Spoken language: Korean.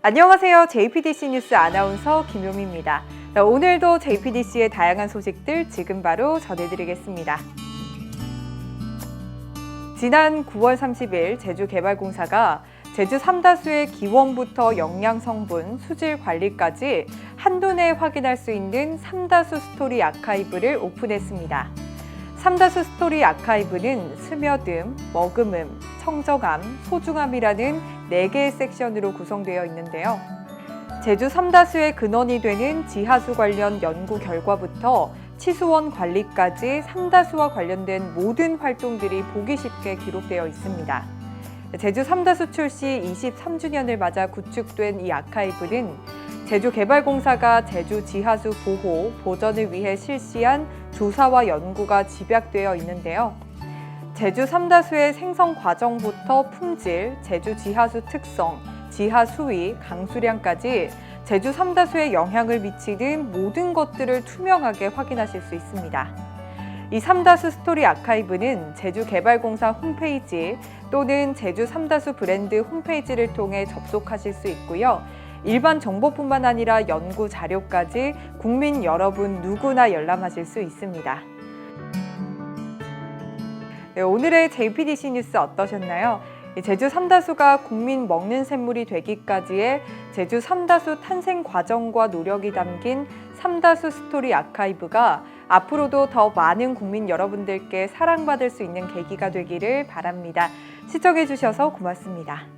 안녕하세요. JPDC 뉴스 아나운서 김용미입니다. 자, 오늘도 JPDC의 다양한 소식들 지금 바로 전해드리겠습니다. 지난 9월 30일 제주개발공사가 제주 삼다수의 기원부터 영양 성분, 수질 관리까지 한눈에 확인할 수 있는 삼다수 스토리 아카이브를 오픈했습니다. 삼다수 스토리 아카이브는 스며듦, 머금음, 청정함, 소중함이라는 네개의 섹션으로 구성되어 있는데요. 제주 삼다수의 근원이 되는 지하수 관련 연구 결과부터 치수원 관리까지 삼다수와 관련된 모든 활동들이 보기 쉽게 기록되어 있습니다. 제주 삼다수 출시 23주년을 맞아 구축된 이 아카이브는 제주개발공사가 제주 지하수 보호, 보전을 위해 실시한 조사와 연구가 집약되어 있는데요. 제주 삼다수의 생성 과정부터 품질, 제주 지하수 특성, 지하 수위, 강수량까지 제주 삼다수에 영향을 미치는 모든 것들을 투명하게 확인하실 수 있습니다. 이 삼다수 스토리 아카이브는 제주개발공사 홈페이지 또는 제주 삼다수 브랜드 홈페이지를 통해 접속하실 수 있고요. 일반 정보뿐만 아니라 연구 자료까지 국민 여러분 누구나 열람하실 수 있습니다. 네, 오늘의 JPDC 뉴스 어떠셨나요? 이 제주 삼다수가 국민 먹는 샘물이 되기까지의 제주 삼다수 탄생 과정과 노력이 담긴 삼다수 스토리 아카이브가 앞으로도 더 많은 국민 여러분들께 사랑받을 수 있는 계기가 되기를 바랍니다. 시청해 주셔서 고맙습니다.